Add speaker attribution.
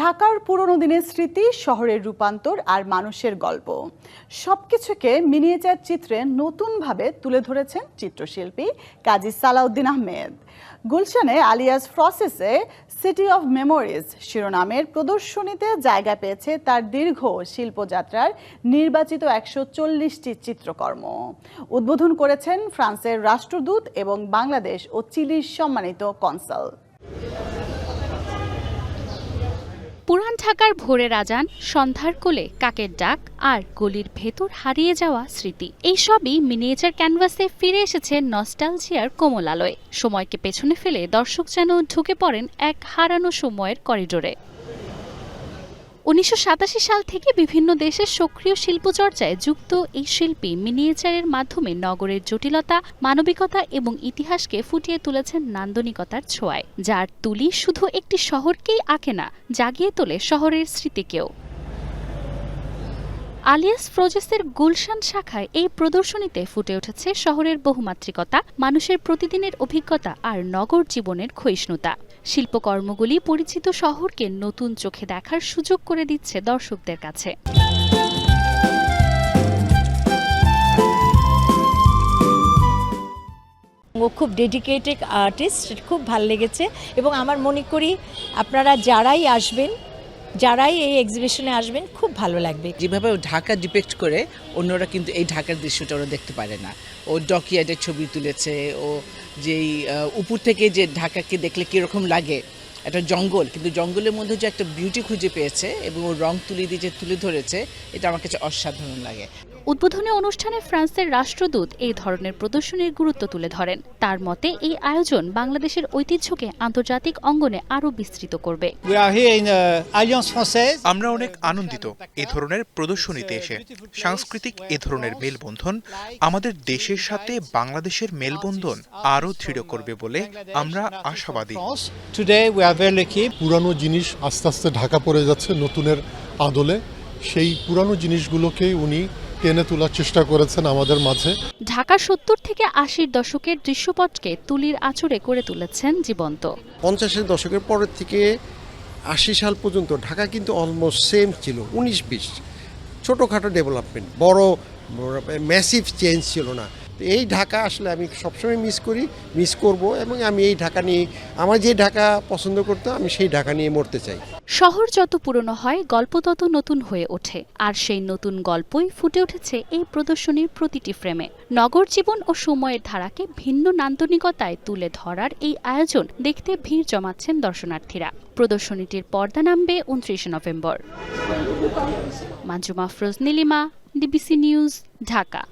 Speaker 1: ঢাকার পুরনো দিনের স্মৃতি, শহরের রূপান্তর আর মানুষের গল্প। সবকিছুকে মিনিয়েচার চিত্রে নতুনভাবে তুলে ধরেছেন চিত্রশিল্পী কাজী সালাউদ্দিন আহমেদ। গুলশানে আলিয়াস প্রসেসে সিটি অফ মেমোরিজ শিরোনামের প্রদর্শনীতে জায়গা পেয়েছে তার দীর্ঘ শিল্পযাত্রার নির্বাচিত একশো চল্লিশটি চিত্রকর্ম। উদ্বোধন করেছেন ফ্রান্সের রাষ্ট্রদূত এবং বাংলাদেশ ও চিলির সম্মানিত কনসাল।
Speaker 2: পুরান ঢাকার ভোরের রাজান, সন্ধ্যার কোলে কাকের ডাক আর গলির ভেতর হারিয়ে যাওয়া স্মৃতি। এইসবই মিনিয়েচার ক্যানভাসে ফিরে এসেছে নস্টালজিয়ার কোমল আলোয় সময়কে পেছনে ফেলে দর্শক যেন ঢুকে পড়েন এক হারানো সময়ের করিডোরে। উনিশশো সাতাশি সাল থেকে বিভিন্ন দেশের সক্রিয় শিল্পচর্চায় যুক্ত এই শিল্পী মিনিয়েচারের মাধ্যমে নগরের জটিলতা, মানবিকতা এবং ইতিহাসকে ফুটিয়ে তুলেছেন নান্দনিকতার ছোঁয়ায়। যার তুলি শুধু একটি শহরকেই আঁকে না, জাগিয়ে তোলে শহরের স্মৃতিকেও। আলিয়াস প্রজেসের গুলশান শাখায় এই প্রদর্শনীতে ফুটে উঠেছে শহরের বহুমাত্রিকতা, মানুষের প্রতিদিনের অভিজ্ঞতা আর নগর জীবনের ক্ষয়িষ্ণুতা। শিল্পকর্মগুলি পরিচিত শহরকে নতুন চোখে দেখার সুযোগ করে দিচ্ছে দর্শকদের কাছে।
Speaker 3: ও খুব ডেডিকেটেড আর্টিস্ট খুব ভালো লেগেছে এবং আমার মনে করি আপনারা যারাই আসবেন যারাই এই এক্সিবিশনে আসবেন, খুব ভালো লাগবে।
Speaker 4: যেভাবে ও ঢাকা ডিপেক্ট করে, অন্যরা কিন্তু এই ঢাকার দৃশ্যটা ওরা দেখতে পারে না। ও ডকিয়ার্ডের ছবি তুলেছে, ও যেই উপর থেকে যে ঢাকাকে দেখলে কীরকম লাগে একটা জঙ্গল কিন্তু জঙ্গলের মধ্যে যে একটা বিউটি খুঁজে পেয়েছে এবং ও রং তুলি দিয়ে যে তুলে ধরেছে এটা আমার কাছে অসাধারণ লাগে।
Speaker 2: উদ্বোধনী অনুষ্ঠানে ফ্রান্সের রাষ্ট্রদূত এই ধরনের প্রদর্শনীর গুরুত্ব তুলে ধরেন। তার মতে এই আয়োজন বাংলাদেশের ঐতিহ্যকে আন্তর্জাতিক অঙ্গনে আরও বিস্তৃত করবে।
Speaker 5: We are here in uh, Alliance Française.
Speaker 6: আমরা অনেক আনন্দিত এ ধরনের প্রদর্শনীতে এসে। সাংস্কৃতিক এ ধরনের মেলবন্ধন আমাদের দেশের সাথে বাংলাদেশের মেলবন্ধন আরও দৃঢ় করবে বলে আমরা আশাবাদী।
Speaker 5: Very lucky.
Speaker 7: পুরানো জিনিস আস্তে আস্তে ঢাকা পড়ে যাচ্ছে নতুনের আদলে। সেই পুরানো জিনিসগুলোকে উনি টেনে তোলার চেষ্টা করেছেন আমাদের মাঝে।
Speaker 2: ঢাকা সত্তর থেকে আশির দশকের দৃশ্যপটকে তুলির আঁচড়ে করে তুলেছেন জীবন্ত।
Speaker 8: পঞ্চাশের দশকের পরের থেকে আশি সাল পর্যন্ত ঢাকা কিন্তু অলমোস্ট সেম ছিল উনিশ বিশ। ছোটোখাটো ডেভেলপমেন্ট বড় ম্যাসিভ চেঞ্জ ছিল না। তো এই ঢাকা আসলে আমি সবসময় মিস করি মিস করব এবং আমি এই ঢাকা নিয়ে, আমার যে ঢাকা পছন্দ করতো, আমি সেই ঢাকা নিয়ে মরতে চাই।
Speaker 2: শহর যত পুরনো হয়, গল্প তত নতুন হয়ে ওঠে। আর সেই নতুন গল্পই ফুটে উঠেছে এই প্রদর্শনীর প্রতিটি ফ্রেমে। নগর জীবন ও সময়ের ধারাকে ভিন্ন নান্দনিকতায় তুলে ধরার এই আয়োজন দেখতে ভিড় জমাচ্ছেন দর্শনার্থীরা। প্রদর্শনীটির পর্দা নামবে উনত্রিশে November. Manjuma Afroz, Nilima DBC news Dhaka.